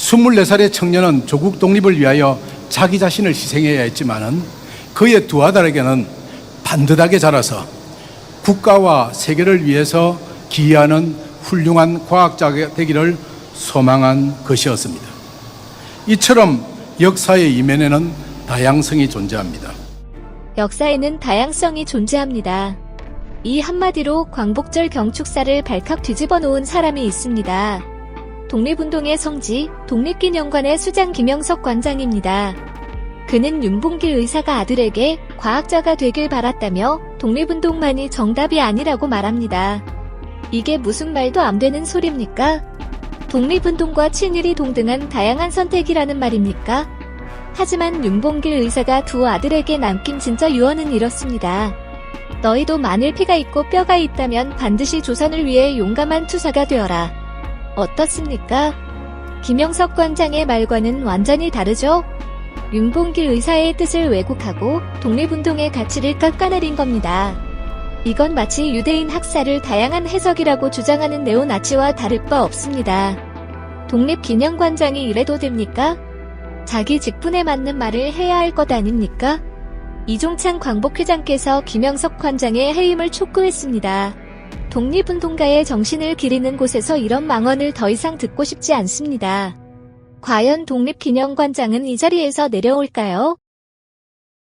24살의 청년은 조국 독립을 위하여 자기 자신을 희생해야 했지만은 그의 두 아들에게는 반듯하게 자라서 국가와 세계를 위해서 기여하는 훌륭한 과학자가 되기를 소망한 것이었습니다. 이처럼 역사의 이면에는 다양성이 존재합니다. 역사에는 다양성이 존재합니다. 이 한마디로 광복절 경축사를 발칵 뒤집어 놓은 사람이 있습니다. 독립운동의 성지, 독립기념관의 수장 김영석 관장입니다. 그는 윤봉길 의사가 아들에게 과학자가 되길 바랐다며 독립운동만이 정답이 아니라고 말합니다. 이게 무슨 말도 안 되는 소립니까? 독립운동과 친일이 동등한 다양한 선택이라는 말입니까? 하지만 윤봉길 의사가 두 아들에게 남긴 진짜 유언은 이렇습니다. 너희도 마늘 피가 있고 뼈가 있다면 반드시 조선을 위해 용감한 투사가 되어라. 어떻습니까? 김영석 관장의 말과는 완전히 다르죠? 윤봉길 의사의 뜻을 왜곡하고 독립운동의 가치를 깎아내린 겁니다. 이건 마치 유대인 학살을 다양한 해석이라고 주장하는 네오나치와 다를 바 없습니다. 독립기념관장이 이래도 됩니까? 자기 직분에 맞는 말을 해야 할 것 아닙니까? 이종찬 광복회장께서 김영석 관장의 해임을 촉구했습니다. 독립운동가의 정신을 기리는 곳에서 이런 망언을 더 이상 듣고 싶지 않습니다. 과연 독립기념관장은 이 자리에서 내려올까요?